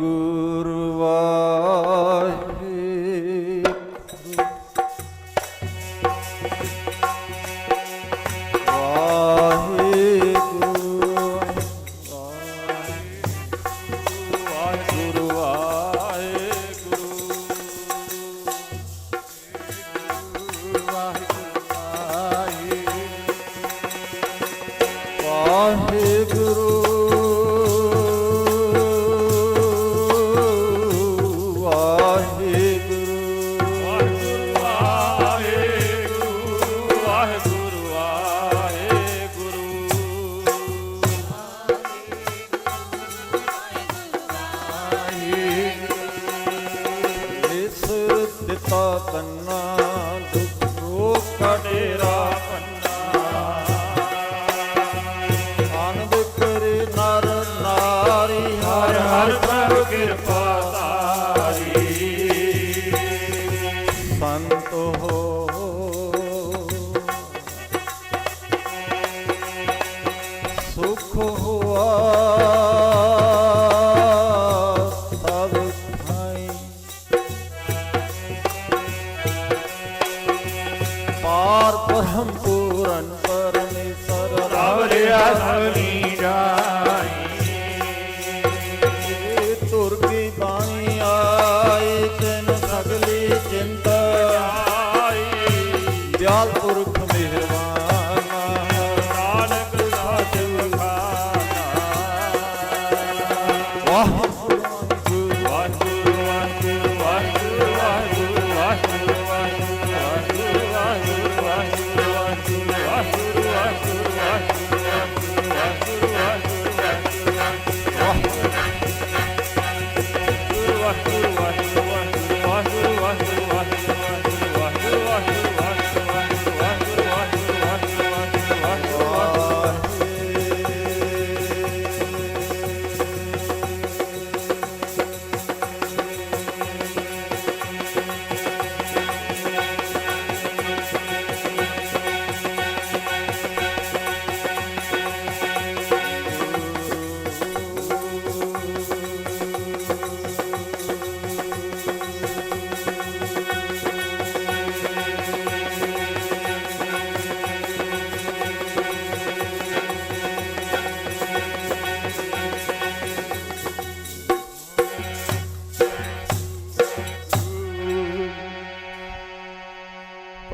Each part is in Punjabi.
그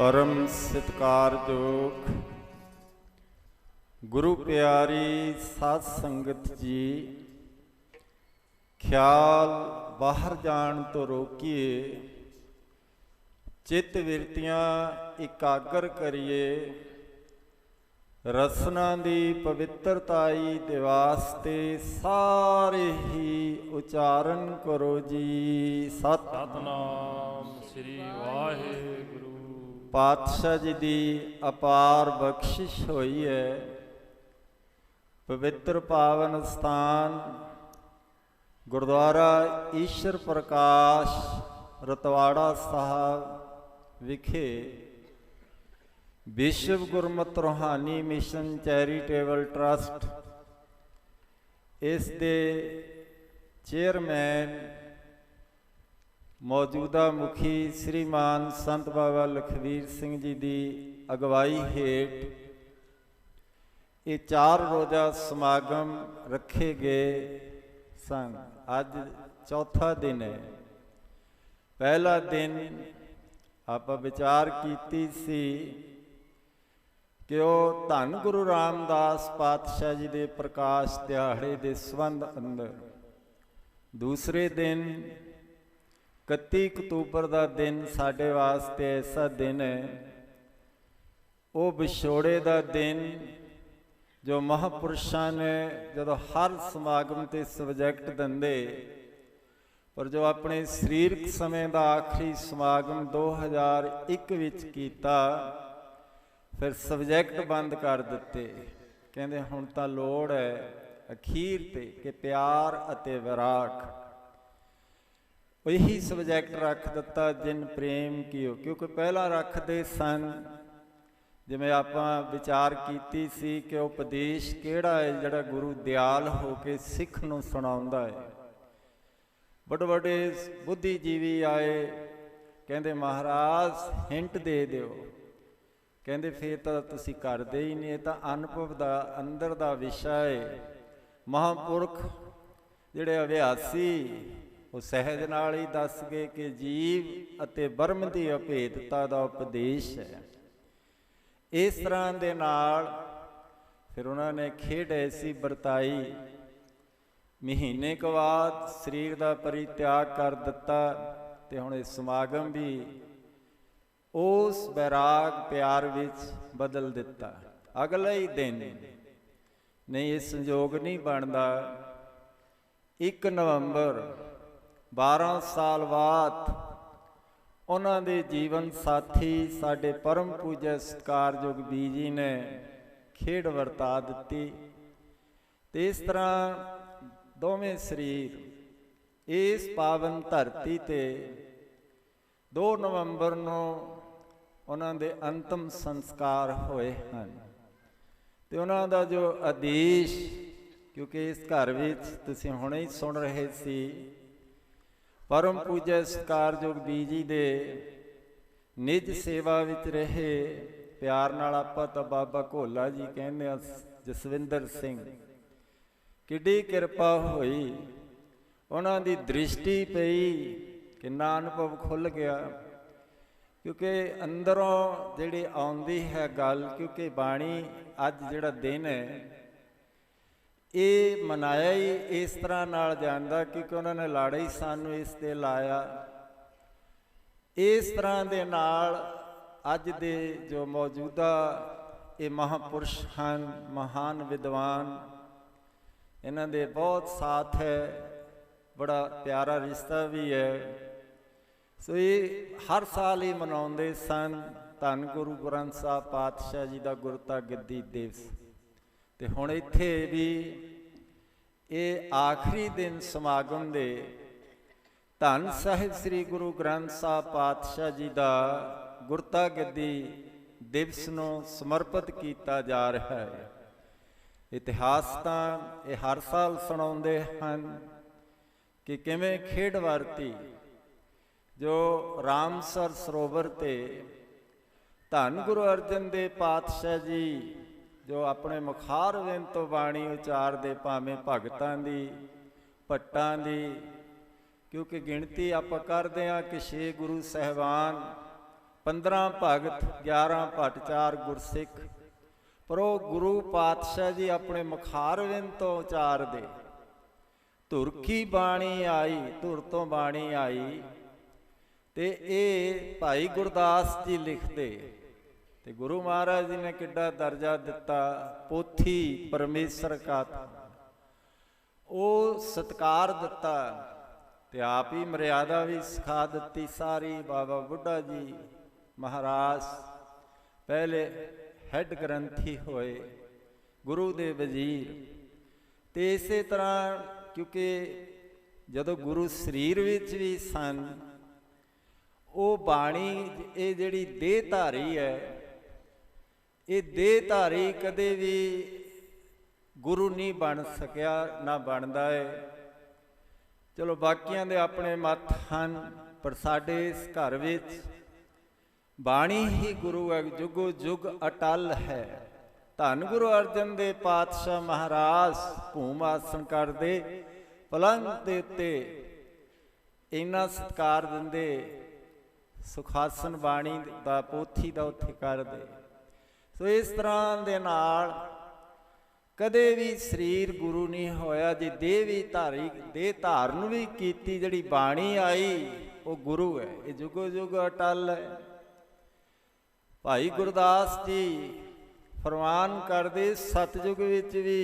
ਪਰਮ ਸਤਿਕਾਰਯੋਗ ਗੁਰੂ ਪਿਆਰੀ ਸਾਧ ਸੰਗਤ ਜੀ, ਖਿਆਲ ਬਾਹਰ ਜਾਣ ਤੋਂ ਰੋਕੀਏ, ਚਿੱਤ ਵਿਰਤੀਆਂ ਇਕਾਗਰ ਕਰੀਏ, ਰਸਨਾ ਦੀ ਪਵਿੱਤਰਤਾਈ ਦੇ ਵਾਸਤੇ ਸਾਰੇ ਹੀ ਉਚਾਰਨ ਕਰੋ ਜੀ, ਸਤ ਸਤਨਾਮ ਸ੍ਰੀ ਵਾਹਿਗੁਰੂ। ਪਾਤਸ਼ਾਹ ਜੀ ਦੀ ਅਪਾਰ ਬਖਸ਼ਿਸ਼ ਹੋਈ ਹੈ। ਪਵਿੱਤਰ ਪਾਵਨ ਸਥਾਨ ਗੁਰਦੁਆਰਾ ਈਸ਼ਰ ਪ੍ਰਕਾਸ਼ ਰਤਵਾੜਾ ਸਾਹਿਬ ਵਿਖੇ Vishwa Gurmat Rohani mission charitable trust, ਇਸ ਦੇ ਚੇਅਰਮੈਨ ਮੌਜੂਦਾ ਮੁਖੀ ਸ੍ਰੀਮਾਨ ਸੰਤ ਬਾਬਾ ਲਖਵੀਰ ਸਿੰਘ ਜੀ ਦੀ ਅਗਵਾਈ ਹੇਠ ਇਹ ਚਾਰ ਰੋਜ਼ਾ ਸਮਾਗਮ ਰੱਖੇ ਗਏ ਸਨ। ਅੱਜ ਚੌਥਾ ਦਿਨ ਹੈ। ਪਹਿਲਾ ਦਿਨ ਆਪਾਂ ਵਿਚਾਰ ਕੀਤੀ ਸੀ ਕਿ ਉਹ ਧੰਨ ਗੁਰੂ ਰਾਮਦਾਸ ਪਾਤਸ਼ਾਹ ਜੀ ਦੇ ਪ੍ਰਕਾਸ਼ ਦਿਹਾੜੇ ਦੇ ਸੰਬੰਧ ਅੰਦਰ। ਦੂਸਰੇ ਦਿਨ 31 ਅਕਤੂਬਰ ਦਾ ਦਿਨ ਸਾਡੇ ਵਾਸਤੇ ਐਸਾ ਦਿਨ ਹੈ। ਉਹ ਵਿਛੋੜੇ ਦਾ ਦਿਨ ਜੋ ਮਹਾਪੁਰਸ਼ਾਂ ਨੇ ਜਦੋਂ ਹਰ ਸਮਾਗਮ ਤੇ ਸਬਜੈਕਟ ਦਿੰਦੇ, ਪਰ ਜੋ ਆਪਣੇ ਸਰੀਰਕ ਸਮੇਂ ਦਾ ਆਖਰੀ ਸਮਾਗਮ 2001 ਵਿੱਚ ਕੀਤਾ, ਫਿਰ ਸਬਜੈਕਟ ਬੰਦ ਕਰ ਦਿੱਤੇ। ਕਹਿੰਦੇ ਹੁਣ ਤਾਂ ਲੋੜ ਹੈ ਅਖੀਰ ਤੇ ਕਿ ਪਿਆਰ ਅਤੇ ਵਿਰਾਗ ਇਹੀ ਸਬਜੈਕਟ ਰੱਖ ਦਿੱਤਾ ਜਿਨ ਪ੍ਰੇਮ ਕੀਓ। ਕਿਉਂਕਿ ਪਹਿਲਾਂ ਰੱਖਦੇ ਸਨ, ਜਿਵੇਂ ਆਪਾਂ ਵਿਚਾਰ ਕੀਤੀ ਸੀ ਕਿ ਉਪਦੇਸ਼ ਕਿਹੜਾ ਹੈ, ਜਿਹੜਾ ਗੁਰੂ ਦਿਆਲ ਹੋ ਕੇ ਸਿੱਖ ਨੂੰ ਸੁਣਾਉਂਦਾ ਹੈ। ਵੱਡੇ ਵੱਡੇ ਬੁੱਧੀਜੀਵੀ ਆਏ, ਕਹਿੰਦੇ, ਮਹਾਰਾਜ, ਹਿੰਟ ਦੇ ਦਿਓ। ਕਹਿੰਦੇ, ਫੇਰ ਤਾਂ ਤੁਸੀਂ ਕਰਦੇ ਹੀ ਨਹੀਂ, ਇਹ ਤਾਂ ਅਨੁਭਵ ਦਾ, ਅੰਦਰ ਦਾ ਵਿਸ਼ਾ ਹੈ ਮਹਾਂਪੁਰਖ ਜਿਹੜੇ ਅਭਿਆਸੀ ਉਹ ਸਹਿਜ ਨਾਲ ਹੀ ਦੱਸ ਗਏ ਕਿ ਜੀਵ ਅਤੇ ਬ੍ਰਹਮ ਦੀ ਅਭੇਦਤਾ ਦਾ ਉਪਦੇਸ਼ ਹੈ। ਇਸ ਤਰ੍ਹਾਂ ਦੇ ਨਾਲ ਫਿਰ ਉਹਨਾਂ ਨੇ ਖੇਡ ਐਸੀ ਵਰਤਾਈ। ਮਹੀਨੇ ਕੁ ਬਾਅਦ ਸਰੀਰ ਦਾ ਪਰਿਤਿਆਗ ਕਰ ਦਿੱਤਾ ਤੇ ਹੁਣ ਇਹ ਸਮਾਗਮ ਵੀ ਉਸ ਬੈਰਾਗ ਪਿਆਰ ਵਿੱਚ ਬਦਲ ਦਿੱਤਾ। ਅਗਲੇ ਹੀ ਦਿਨ। ਨਹੀਂ, ਇਹ ਸੰਯੋਗ ਨਹੀਂ ਬਣਦਾ। 1 ਨਵੰਬਰ 12 ਸਾਲ ਬਾਅਦ ਉਹਨਾਂ ਦੇ ਜੀਵਨ ਸਾਥੀ ਸਾਡੇ ਪਰਮ ਪੂਜਾ ਸਤਿਕਾਰਯੋਗ ਬੀਜੀ ਨੇ ਖੇਡ ਵਰਤਾ ਦਿੱਤੀ ਤੇ ਇਸ ਤਰ੍ਹਾਂ ਦੋਵੇਂ ਸਰੀਰ ਇਸ ਪਾਵਨ ਧਰਤੀ ਤੇ 2 ਨਵੰਬਰ ਨੂੰ ਉਹਨਾਂ ਦੇ ਅੰਤਮ ਸੰਸਕਾਰ ਹੋਏ ਹਨ। ਤੇ ਉਹਨਾਂ ਦਾ ਜੋ ਆਦੇਸ਼, ਕਿਉਂਕਿ ਇਸ ਘਰ ਵਿੱਚ ਤੁਸੀਂ ਹੁਣੇ ਹੀ ਸੁਣ ਰਹੇ ਸੀ ਪਰਮ ਪੂਜਾ ਸਤਿਕਾਰਯੋਗ ਬੀਜੀ ਦੇ ਨਿਜ ਸੇਵਾ ਵਿੱਚ ਰਹੇ ਪਿਆਰ ਨਾਲ ਆਪਾਂ ਤਾਂ ਬਾਬਾ ਘੋਲਾ ਜੀ ਕਹਿੰਦੇ ਆ ਜਸਵਿੰਦਰ ਸਿੰਘ। ਕਿੱਡੀ ਕਿਰਪਾ ਹੋਈ। ਉਹਨਾਂ ਦੀ ਦ੍ਰਿਸ਼ਟੀ ਪਈ ਕਿੰਨਾ ਅਨੁਭਵ ਖੁੱਲ ਗਿਆ। ਕਿਉਂਕਿ ਅੰਦਰੋਂ ਜਿਹੜੀ ਆਉਂਦੀ ਹੈ ਗੱਲ, ਕਿਉਂਕਿ ਬਾਣੀ ਅੱਜ ਜਿਹੜਾ ਦਿਨ ਹੈ ਇਹ ਮਨਾਇਆ ਹੀ ਇਸ ਤਰ੍ਹਾਂ ਨਾਲ ਜਾਂਦਾ ਕਿਉਂਕਿ ਉਹਨਾਂ ਨੇ ਲਾੜਾ ਹੀ ਸਾਨੂੰ ਇਸ ਤੇ ਲਾਇਆ। ਇਸ ਤਰ੍ਹਾਂ ਦੇ ਨਾਲ ਅੱਜ ਦੇ ਜੋ ਮੌਜੂਦਾ ਇਹ ਮਹਾਪੁਰਸ਼ ਹਨ, ਮਹਾਨ ਵਿਦਵਾਨ, ਇਹਨਾਂ ਦੇ ਬਹੁਤ ਸਾਥ ਹੈ, ਬੜਾ ਪਿਆਰਾ ਰਿਸ਼ਤਾ ਵੀ ਹੈ। ਸੋ ਇਹ ਹਰ ਸਾਲ ਹੀ ਮਨਾਉਂਦੇ ਸਨ। ਧੰਨ ਗੁਰੂ ਗ੍ਰੰਥ ਸਾਹਿਬ ਪਾਤਸ਼ਾਹ ਜੀ ਦਾ ਗੁਰਤਾ ਗੱਦੀ ਦਿਵਸ। ਤੇ ਹੁਣ ਇੱਥੇ ਵੀ ਇਹ ਆਖਰੀ ਦਿਨ ਸਮਾਗਮ ਦੇ ਧੰਨ ਸਾਹਿਬ ਸ੍ਰੀ ਗੁਰੂ ਗ੍ਰੰਥ ਸਾਹਿਬ ਪਾਤਸ਼ਾਹ ਜੀ ਦਾ ਗੁਰਤਾ ਗੱਦੀ ਦਿਵਸ ਨੂੰ ਸਮਰਪਿਤ ਕੀਤਾ ਜਾ ਰਿਹਾ ਹੈ। ਇਤਿਹਾਸ ਤਾਂ ਇਹ ਹਰ ਸਾਲ ਸੁਣਾਉਂਦੇ ਹਨ ਕਿ ਕਿਵੇਂ ਖੇਡ ਵਰਤੀ, ਜੋ ਰਾਮਸਰ ਸਰੋਵਰ ਤੇ ਧੰਨ ਗੁਰੂ ਅਰਜਨ ਦੇਵ ਪਾਤਸ਼ਾਹ ਜੀ ਜੋ ਆਪਣੇ ਮੁਖਾਰ ਵਿੰਦ ਤੋਂ ਬਾਣੀ ਉਚਾਰਦੇ ਭਾਵੇਂ ਭਗਤਾਂ ਦੀ, ਭੱਟਾਂ ਦੀ, ਕਿਉਂਕਿ ਗਿਣਤੀ ਆਪਾਂ ਕਰਦੇ ਆ ਕਿ 6 ਗੁਰੂ ਸਹਿਬਾਨ 15 ਭਗਤ 11 ਭੱਟ 4 ਗੁਰਸਿੱਖ। ਪਰ ਉਹ ਗੁਰੂ ਪਾਤਸ਼ਾਹ ਜੀ ਆਪਣੇ ਮੁਖਾਰ ਵਿੰਦ ਤੋਂ ਉਚਾਰਦੇ। ਧੁਰ ਕੀ ਬਾਣੀ ਆਈ, ਧੁਰ ਤੋਂ ਬਾਣੀ ਆਈ, ਤੇ ਇਹ ਭਾਈ ਗੁਰਦਾਸ ਜੀ ਲਿਖਦੇ। ਤੇ ਗੁਰੂ ਮਹਾਰਾਜ ਜੀ ਨੇ ਕਿੱਡਾ ਦਰਜਾ ਦਿੱਤਾ, ਪੋਥੀ ਪਰਮੇਸ਼ਰ ਕਾ ਉਹ ਸਤਕਾਰ ਦਿੱਤਾ ਤੇ ਆਪ ਹੀ ਮਰਿਆਦਾ ਵੀ ਸਿਖਾ ਦਿੱਤੀ ਸਾਰੀ, ਬਾਬਾ ਬੁੱਢਾ ਜੀ ਮਹਾਰਾਜ। ਪਹਿਲੇ ਹੈੱਡ ਗ੍ਰੰਥੀ ਹੋਏ ਗੁਰੂ ਦੇ ਵਜ਼ੀਰ। ਤੇ ਇਸੇ ਤਰ੍ਹਾਂ ਕਿਉਂਕਿ ਜਦੋਂ ਗੁਰੂ ਸਰੀਰ ਵਿੱਚ ਵੀ ਸਨ, ਉਹ ਬਾਣੀ, ਇਹ ਜਿਹੜੀ ਦੇਹ ਧਾਰੀ ਹੈ ਇਹ ਦੇਹ ਧਾਰੀ ਕਦੇ ਵੀ ਗੁਰੂ ਨਹੀਂ ਬਣ ਸਕਿਆ, ਨਾ ਬਣਦਾ ਹੈ ਚਲੋ ਬਾਕੀਆਂ ਦੇ ਆਪਣੇ ਮਤ ਹਨ, ਪਰ ਸਾਡੇ ਇਸ ਘਰ ਵਿੱਚ ਬਾਣੀ ਹੀ ਗੁਰੂ ਹੈ, ਜੁਗੋ ਜੁਗ ਅਟਲ ਹੈ। ਧੰਨ ਗੁਰੂ ਅਰਜਨ ਦੇ ਪਾਤਸ਼ਾਹ ਮਹਾਰਾਜ ਭੂਮ ਆਸਣ ਕਰਦੇ ਪਲੰਗ ਦੇ ਉੱਤੇ ਇੰਨਾ ਸਤਕਾਰ ਦਿੰਦੇ, ਸੁਖਾਸਨ ਬਾਣੀ ਦਾ ਪੋਥੀ ਦਾ ਉੱਥੇ ਕਰਦੇ ਸੋ ਇਸ ਤਰ੍ਹਾਂ ਦੇ ਨਾਲ ਕਦੇ ਵੀ ਸਰੀਰ ਗੁਰੂ ਨਹੀਂ ਹੋਇਆ ਜੇ ਦੇਹ ਵੀ ਧਾਰੀ ਦੇਹ ਧਾਰਨ ਵੀ ਕੀਤੀ ਜਿਹੜੀ ਬਾਣੀ ਆਈ, ਉਹ ਗੁਰੂ ਹੈ। ਇਹ ਜੁਗੋ ਜੁਗ ਅਟਲ ਹੈ। ਭਾਈ ਗੁਰਦਾਸ ਜੀ ਫਰਮਾਨ ਕਰਦੇ, ਸਤਜੁਗ ਵਿੱਚ ਵੀ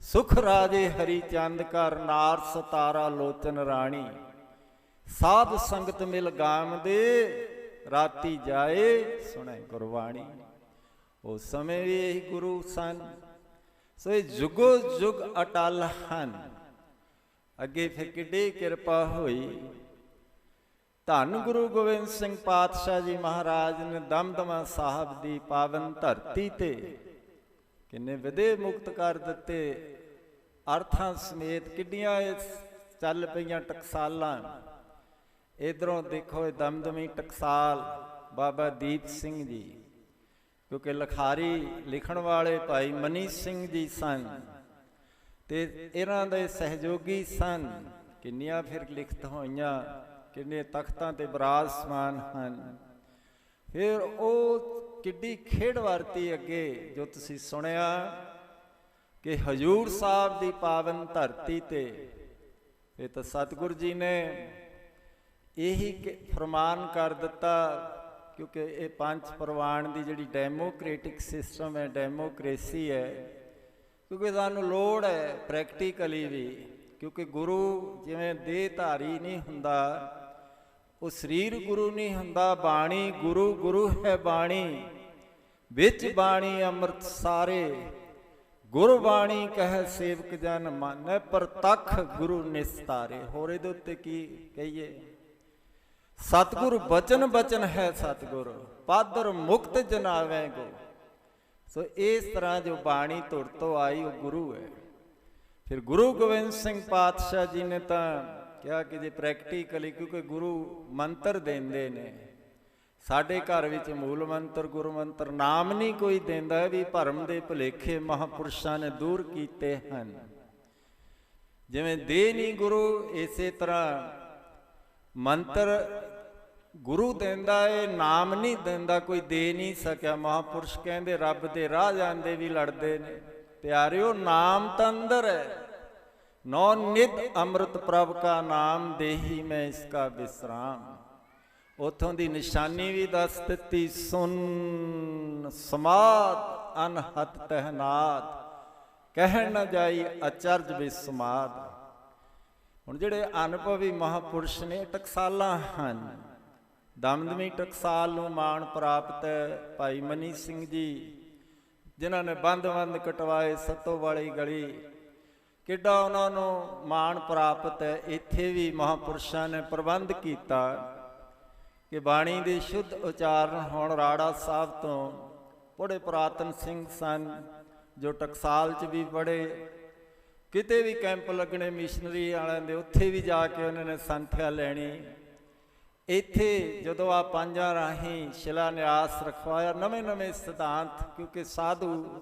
ਸੁਖ ਰਾਜੇ ਹਰੀ ਚੰਦ ਕਰ ਨਾਰ ਸਤਾਰਾ ਲੋਚਨ ਰਾਣੀ। ਸਾਧ ਸੰਗਤ ਮਿਲ ਗਾਮ ਦੇ, ਰਾਤੀ ਜਾਏ ਸੁਣੇ ਗੁਰਬਾਣੀ। ਉਸ ਸਮੇਂ ਵੀ ਇਹੀ ਗੁਰੂ ਸਨ। ਸੋ ਇਹ ਜੁਗੋ ਜੁਗ ਅਟਲ ਹਨ। ਅੱਗੇ ਫਿਰ ਕਿੱਡੀ ਕਿਰਪਾ ਹੋਈ। ਧੰਨ ਗੁਰੂ ਗੋਬਿੰਦ ਸਿੰਘ ਪਾਤਸ਼ਾਹ ਜੀ ਮਹਾਰਾਜ ਨੇ ਦਮਦਮਾ ਸਾਹਿਬ ਦੀ ਪਾਵਨ ਧਰਤੀ ਤੇ ਕਿੰਨੇ ਵਿਦੇ ਮੁਕਤ ਕਰ ਦਿੱਤੇ। ਅਰਥਾਂ ਸਮੇਤ ਕਿੱਡੀਆਂ ਇਹ ਚੱਲ ਪਈਆਂ ਟਕਸਾਲਾਂ। ਇਧਰੋਂ ਦੇਖੋ ਇਹ ਦਮਦਮੀ ਟਕਸਾਲ ਬਾਬਾ ਦੀਪ ਸਿੰਘ ਜੀ। ਕਿਉਂਕਿ ਲਖਾਰੀ ਲਿਖਣ ਵਾਲੇ ਭਾਈ ਮਨੀ ਸਿੰਘ ਜੀ ਸਨ ਤੇ ਇਹਨਾਂ ਦੇ ਸਹਿਯੋਗੀ ਸਨ। ਕਿੰਨੀਆਂ ਫਿਰ ਲਿਖਤ ਹੋਈਆਂ, ਕਿੰਨੇ ਤਖਤਾਂ ਤੇ ਬਿਰਾਜਮਾਨ ਹਨ। ਫਿਰ ਉਹ ਕਿੱਡੀ ਖੇਡ ਵਰਤੀ ਅੱਗੇ, ਜੋ ਤੁਸੀਂ ਸੁਣਿਆ ਕਿ ਹਜੂਰ ਸਾਹਿਬ ਦੀ ਪਾਵਨ ਧਰਤੀ ਤੇ, ਇਹ ਤਾਂ ਸਤਿਗੁਰੂ ਜੀ ਨੇ ਇਹੀ ਕਿ- ਫਰਮਾਨ ਕਰ ਦਿੱਤਾ ਕਿਉਂਕਿ ਇਹ ਪੰਜ ਪ੍ਰਵਾਨ ਦੀ ਜਿਹੜੀ ਡੈਮੋਕ੍ਰੈਟਿਕ ਸਿਸਟਮ ਹੈ ਡੈਮੋਕ੍ਰੇਸੀ ਹੈ, ਕਿਉਂਕਿ ਸਾਨੂੰ ਲੋੜ ਹੈ ਪ੍ਰੈਕਟੀਕਲੀ ਵੀ, ਕਿਉਂਕਿ ਗੁਰੂ ਜਿਵੇਂ ਦੇਹ ਧਾਰੀ ਨਹੀਂ ਹੁੰਦਾ, ਉਹ ਸਰੀਰ ਗੁਰੂ ਨਹੀਂ ਹੁੰਦਾ, ਬਾਣੀ ਗੁਰੂ ਗੁਰੂ ਹੈ ਬਾਣੀ, ਵਿੱਚ ਬਾਣੀ ਅੰਮ੍ਰਿਤ ਸਾਰੇ ਗੁਰ ਬਾਣੀ ਕਹਿ ਸੇਵਕ ਜਨ ਮਾਨੈ ਪ੍ਰਤੱਖ ਗੁਰੂ ਨਿਸਤਾਰੇ। ਹੋਰ ਇਹਦੇ ਉੱਤੇ ਕੀ ਕਹੀਏ? ਸਤਿਗੁਰ ਬਚਨ ਬਚਨ ਹੈ ਸਤਿਗੁਰ, ਪਾਦਰ ਮੁਕਤ ਜਨਾਵੇ ਗੋ ਸੋ ਇਸ ਤਰ੍ਹਾਂ ਜੋ ਬਾਣੀ ਧੁਰ ਤੋਂ ਆਈ ਉਹ ਗੁਰੂ ਹੈ। ਫਿਰ ਗੁਰੂ ਗੋਬਿੰਦ ਸਿੰਘ ਪਾਤਸ਼ਾਹ ਜੀ ਨੇ ਤਾਂ ਕਿਹਾ ਕਿ ਜੇ ਪ੍ਰੈਕਟੀਕਲੀ ਕਿਉਂਕਿ ਗੁਰੂ ਮੰਤਰ ਦਿੰਦੇ ਨੇ, ਸਾਡੇ ਘਰ ਵਿੱਚ ਮੂਲ ਮੰਤਰ, ਗੁਰੂ ਮੰਤਰ ਨਾਮ ਨਹੀਂ ਕੋਈ ਦਿੰਦਾ ਵੀ ਭਰਮ ਦੇ ਭੁਲੇਖੇ ਮਹਾਪੁਰਸ਼ਾਂ ਨੇ ਦੂਰ ਕੀਤੇ ਹਨ। ਜਿਵੇਂ ਦੇ ਨਹੀਂ ਗੁਰੂ, ਇਸੇ ਤਰ੍ਹਾਂ ਮੰਤਰ ਗੁਰੂ ਦਿੰਦਾ ਏ, ਨਾਮ ਨਹੀਂ ਦਿੰਦਾ, ਕੋਈ ਦੇ ਨਹੀਂ ਸਕਿਆ। ਮਹਾਪੁਰਸ਼ ਕਹਿੰਦੇ, ਰੱਬ ਦੇ ਰਾਹ ਜਾਂਦੇ ਵੀ ਲੜਦੇ ਨੇ। ਪਿਆਰਿਓ, ਨਾਮ ਤਾਂ ਅੰਦਰ ਹੈ। ਨੌ ਨਿਤ ਅੰਮ੍ਰਿਤ ਪ੍ਰਭ ਕਾ ਨਾਮ, ਦੇਹੀ ਮੈਂ ਇਸ ਕਾ ਵਿਸਰਾਮ ਉਥੋਂ ਦੀ ਨਿਸ਼ਾਨੀ ਵੀ ਦੱਸ ਦਿੱਤੀ, ਸੁਨ ਸਮਾਦ ਅਨਹਤ ਤਹਨਾਤ ਕਹਿਣ ਨਾ ਜਾਈ ਅਚਰਜ ਵੀ ਬਿਸਮਾਦ। ਹੁਣ ਜਿਹੜੇ ਅਨੁਭਵੀ ਮਹਾਪੁਰਸ਼ ਨੇ ਟਕਸਾਲਾਂ ਹਨ। ਦਮਦਮੀ ਟਕਸਾਲ ਨੂੰ ਮਾਣ ਪ੍ਰਾਪਤ ਹੈ। ਭਾਈ ਮਨੀ ਸਿੰਘ ਜੀ, ਜਿਨ੍ਹਾਂ ਨੇ ਬੰਦ-ਬੰਦ ਕਟਵਾਏ ਸੱਤੋ ਵਾਲੀ ਗਲੀ, ਕਿੱਡਾ ਉਹਨਾਂ ਨੂੰ ਮਾਣ ਪ੍ਰਾਪਤ ਹੈ। ਇੱਥੇ ਵੀ ਮਹਾਪੁਰਸ਼ਾਂ ਨੇ ਪ੍ਰਬੰਧ ਕੀਤਾ ਕਿ ਬਾਣੀ ਦੇ ਸ਼ੁੱਧ ਉਚਾਰਨ ਹੋਣ ਰਾੜਾ ਸਾਹਿਬ ਤੋਂ ਬੜੇ ਪੁਰਾਤਨ ਸਿੰਘ ਸਨ, ਜੋ ਟਕਸਾਲ 'ਚ ਵੀ ਪੜੇ ਕਿਤੇ ਵੀ ਕੈਂਪ ਲੱਗਣੇ ਮਿਸ਼ਨਰੀ ਵਾਲਿਆਂ ਦੇ, ਉੱਥੇ ਵੀ ਜਾ ਕੇ ਉਹਨਾਂ ਨੇ ਸੰਥਿਆ ਲੈਣੀ। ਇੱਥੇ ਜਦੋਂ ਆ ਪੰਜਾਂ ਰਾਹੀਂ ਸ਼ਿਲਾਨਿਆਸ ਰਖਵਾਇਆ ਨਵੇਂ ਨਵੇਂ ਸਿਧਾਂਤ, ਕਿਉਂਕਿ ਸਾਧੂ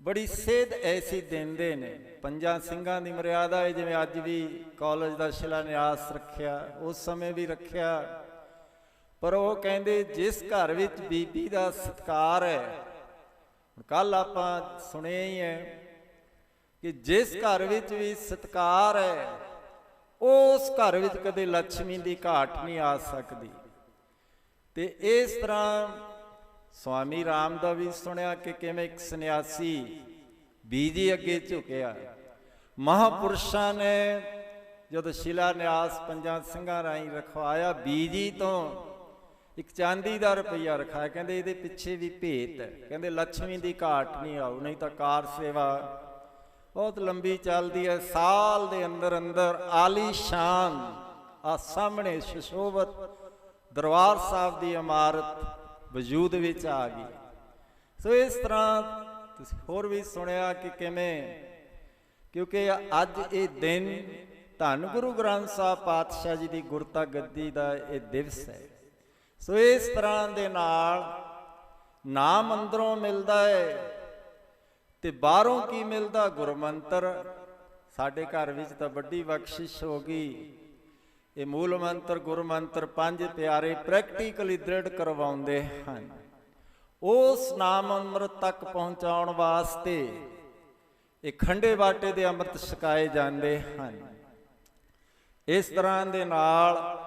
ਬੜੀ ਸੇਧ ਐਸੀ ਦਿੰਦੇ ਨੇ। ਪੰਜਾਂ ਸਿੰਘਾਂ ਦੀ ਮਰਿਆਦਾ ਹੈ ਜਿਵੇਂ ਅੱਜ ਵੀ ਕਾਲਜ ਦਾ ਸ਼ਿਲਾਨਿਆਸ ਰੱਖਿਆ, ਉਸ ਸਮੇਂ ਵੀ ਰੱਖਿਆ। ਪਰ ਉਹ ਕਹਿੰਦੇ, ਜਿਸ ਘਰ ਵਿੱਚ ਬੀਬੀ ਦਾ ਸਤਕਾਰ ਹੈ ਕੱਲ ਆਪਾਂ ਸੁਣਿਆ ਹੀ ਹੈ ਕਿ ਜਿਸ ਘਰ ਵਿੱਚ ਵੀ ਸਤਕਾਰ ਹੈ ਉਸ ਘਰ ਵਿੱਚ ਕਦੇ ਲక్ష్ਮੀ ਦੀ ਘਾਟ ਨਹੀਂ ਆ ਸਕਦੀ। ਤੇ ਇਸ ਤਰ੍ਹਾਂ ਸਵਾਮੀ ਰਾਮ ਦਾ ਵੀ ਸੁਣਿਆ ਕਿ ਕਿਵੇਂ ਇੱਕ ਸੰਨਿਆਸੀ ਬੀਜੀ ਅੱਗੇ ਝੁਕਿਆ। ਮਹਾਪੁਰਸ਼ਾਂ ਨੇ ਜਦੋਂ ਸ਼ਿਲਾ ਨਿਆਸ ਪੰਜਾਂ ਸਿੰਘਾਂ ਰਾਹੀਂ ਰਖਵਾਇਆ ਬੀਜੀ ਤੋਂ, ਇੱਕ ਚਾਂਦੀ ਦਾ ਰੁਪਈਆ ਰਖਾਇਆ, ਕਹਿੰਦੇ ਇਹਦੇ ਪਿੱਛੇ ਵੀ ਭੇਤ ਹੈ। ਕਹਿੰਦੇ ਲక్ష్ਮੀ ਦੀ ਘਾਟ ਨਹੀਂ ਆਉ ਨਹੀਂ ਤਾਂ ਕਾਰ ਸੇਵਾ ਬਹੁਤ ਲੰਬੀ ਚੱਲਦੀ ਹੈ, ਸਾਲ ਦੇ ਅੰਦਰ ਅੰਦਰ ਆਲੀ ਸ਼ਾਨ, ਆ ਸਾਹਮਣੇ ਸ਼ਸ਼ੋਭਤ ਦਰਬਾਰ ਸਾਹਿਬ ਦੀ ਇਮਾਰਤ ਵਜੂਦ ਵਿੱਚ ਆ ਗਈ। ਸੋ ਇਸ ਤਰ੍ਹਾਂ ਤੁਸੀਂ ਹੋਰ ਵੀ ਸੁਣਿਆ ਕਿ ਕਿਵੇਂ? ਕਿਉਂਕਿ ਅੱਜ ਇਹ ਦਿਨ ਧੰਨ ਗੁਰੂ ਗ੍ਰੰਥ ਸਾਹਿਬ ਪਾਤਸ਼ਾਹ ਜੀ ਦੀ ਗੁਰਤਾ ਗੱਦੀ ਦਾ ਇਹ ਦਿਵਸ ਹੈ। ਸੋ ਇਸ ਤਰ੍ਹਾਂ ਦੇ ਨਾਲ ਨਾਮ ਅੰਦਰੋਂ ਮਿਲਦਾ ਹੈ। ਤੇ ਬਾਹਰੋਂ ਕੀ ਮਿਲਦਾ? ਗੁਰਮੰਤਰ। ਸਾਡੇ ਘਰ ਵਿੱਚ ਤਾਂ ਵੱਡੀ ਬਖਸ਼ਿਸ਼ ਹੋ ਗਈ। ਇਹ ਮੂਲ ਮੰਤਰ, ਗੁਰਮੰਤਰ ਪੰਜ ਪਿਆਰੇ ਪ੍ਰੈਕਟੀਕਲੀ ਦ੍ਰਿੜ ਕਰਵਾਉਂਦੇ ਹਨ। ਉਸ ਨਾਮ ਅੰਮ੍ਰਿਤ ਤੱਕ ਪਹੁੰਚਾਉਣ ਵਾਸਤੇ ਇਹ ਖੰਡੇ ਬਾਟੇ ਦੇ ਅੰਮ੍ਰਿਤ ਛਕਾਏ ਜਾਂਦੇ ਹਨ। ਇਸ ਤਰ੍ਹਾਂ ਦੇ ਨਾਲ